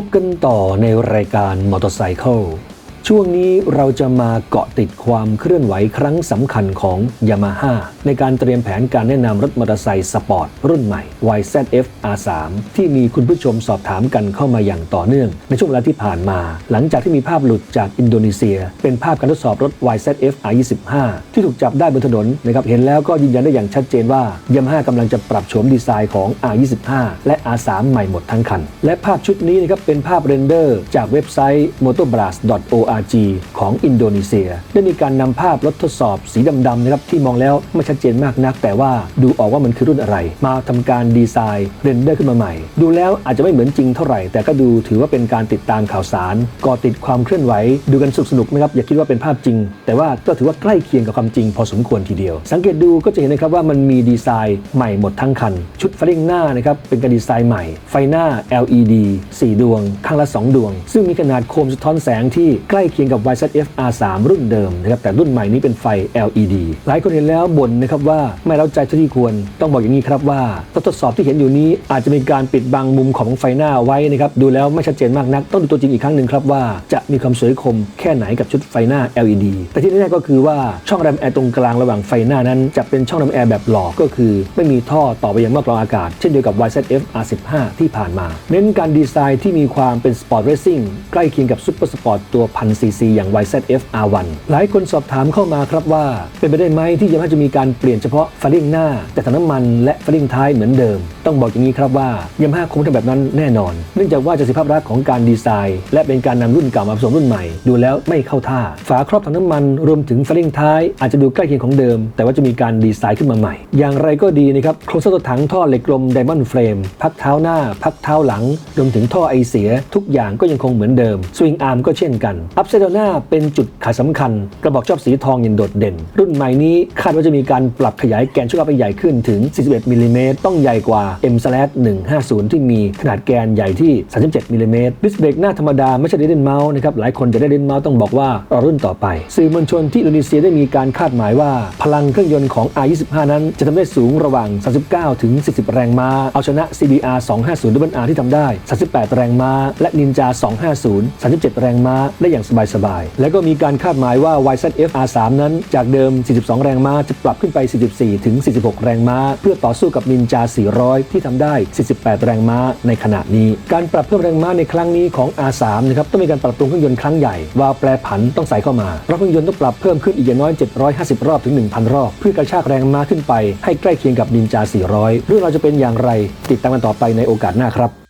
พบกันต่อในรายการมอเตอร์ไซค์ ช่วงนี้เราจะมาเกาะติดความเคลื่อนไหวครั้งสำคัญของ Yamaha ในการเตรียมแผนการแนะนำรถมอเตอร์ไซค์สปอร์ตรุ่นใหม่ YZF R3 ที่มีคุณผู้ชมสอบถามกันเข้ามาอย่างต่อเนื่อง ในช่วงเวลาที่ผ่านมา หลังจากที่มีภาพหลุดจากอินโดนีเซีย เป็นภาพการทดสอบรถ YZF R25 ที่ถูกจับได้บนถนนนะครับเห็นแล้วก็ยืนยันได้อย่างชัดเจนว่า Yamaha กำลังจะปรับโฉมดีไซน์ของ R25 และ R3 ใหม่หมดทั้งคัน และภาพชุดนี้นะครับเป็นภาพเรนเดอร์จากเว็บไซต์ motorbras.or motorbras.org ของอินโดนีเซีย ได้มีการนำภาพรถทดสอบสีดำๆนะครับที่มองแล้วไม่ชัดเจนมากนัก แต่ว่าดูออกว่ามันคือรุ่นอะไร มาทำการดีไซน์เรนเดอร์ขึ้นมาใหม่ ดูแล้วอาจจะไม่เหมือนจริงเท่าไหร่ แต่ก็ดูถือว่าเป็นการติดตามข่าวสารก่อติดความเคลื่อนไหว ดูกันสนุกๆนะครับอย่าคิดว่าเป็นภาพจริง แต่ว่าก็ถือว่าใกล้เคียงกับความจริงพอสมควรทีเดียว สังเกตดูก็จะเห็นนะครับว่ามันมีดีไซน์ใหม่หมดทั้งคัน ชุดไฟลิ่งหน้านะครับเป็นการดีไซน์ใหม่ ไฟหน้า LED 4 ดวง ข้างละ 2 ดวง ซึ่งมีขนาดโคมสะท้อนแสงที่ใกล้เคียงกับ YZF R3 รุ่นเดิมนะครับแต่รุ่นใหม่นี้เป็นไฟ LED หลายคนเห็นแล้วบ่นนะครับว่าไม่เร้าใจเท่าที่ควร ต้องบอกอย่างนี้ครับว่าตัวทดสอบที่เห็นอยู่นี้อาจจะมีการปิดบังมุมของไฟหน้าไว้นะครับดูแล้วไม่ชัดเจนมากนัก ต้องดูตัวจริงอีกครั้งหนึ่งครับว่าจะมีความสวยคมแค่ไหนกับชุดไฟหน้า LED แต่ที่แน่ๆก็คือว่าช่องแรมแอร์ตรงกลางระหว่างไฟหน้านั้น จะเป็นช่องแรมแอร์แบบหลอกก็คือ ไม่มีท่อต่อไปยังหม้อกรองอากาศ เช่นเดียวกับ YZF R15 ที่ผ่านมา เน้นการดีไซน์ที่มีความเป็นสปอร์ตเรซิ่งใกล้เคียงกับซุปเปอร์สปอร์ตตัวพันซีซีอย่าง YZF R1 หลายคนสอบถามเข้ามาครับว่า เป็นไปได้ไหมที่ยามาจะมีการเปลี่ยนเฉพาะฟันลิ่งหน้า แต่ถังน้ำมันและฟันลิ่งท้ายเหมือนเดิม ต้องบอกอย่างนี้ครับว่ายามาคงทำแบบนั้นแน่นอน เนื่องจากว่าจะสิภาพลักษณ์ของการดีไซน์ และเป็นการนำรุ่นเก่ามาผสมรุ่นใหม่ ดูแล้วไม่เข้าท่า ฝาครอบถังน้ำมันรวมถึงฟันลิ่งท้าย อาจจะดูใกล้เคียงของเดิม แต่ว่าจะมีการดีไซน์ขึ้นมาใหม่ อย่างไรก็ดีนะครับโครงสร้างตัวถังท่อเหล็กกลมไดมอนด์เฟรมพักเท้าหน้า พักเท้าหลังรวมถึงท่อไอเสีย ทุกอย่างก็ยังคงเหมือนเดิมสวิงอาร์มก็เช่นกันอัพไซด์นาเป็นจุดขายสำคัญ กระบอกชอบสีทองอย่างโดดเด่น รุ่นใหม่นี้คาดว่าจะมีการปรับขยายแกนช่วยอัพให้ใหญ่ขึ้นถึง 41มิลลิเมตรต้องใหญ่กว่า M/150 ที่มีขนาดแกนใหญ่ที่ 37มิลลิเมตรดิสเบรกหน้าธรรมดาไม่ใช่ได้เล่นเมาส์นะครับหลายคนจะได้เล่นเมาส์ต้องบอกว่ารอรุ่นต่อไป สื่อมวลชนที่อินโดนีเซียได้มีการคาดหมายว่า พลังเครื่องยนต์ของ R25 นั้น จะทำได้สูงระหว่าง 39 ถึง 40 แรงม้าเอาชนะ CBR 250 WR ที่ทำได้ 38 แรงม้าและ Ninja 250 37 แรงม้าได้อย่างสบายๆ และก็มีการคาดหมายว่า YZF R3 นั้นจากเดิม 42 แรงม้าจะปรับขึ้นไป 44 ถึง 46 แรงม้า เพื่อต่อสู้กับ Ninja 400 ที่ทำได้ 48 แรงม้าในขณะนี้ การปรับเพิ่มแรงม้าในครั้งนี้ของ R3 นะครับต้องมีการปรับปรุงเครื่องยนต์ครั้งใหญ่วาแปรผันต้องใส่เข้ามาเพรอบเครื่องยนต์ต้องปรับเพิ่มขึ้นอีกอย่างน้อย 750 รอบถึง 1,000 รอบ เพื่อกระชากแรงม้าขึ้นไปให้ใกล้เคียงกับ Ninja 400 เรื่องเราจะเป็นอย่างไร ติดตามกันต่อไปในโอกาสหน้าครับ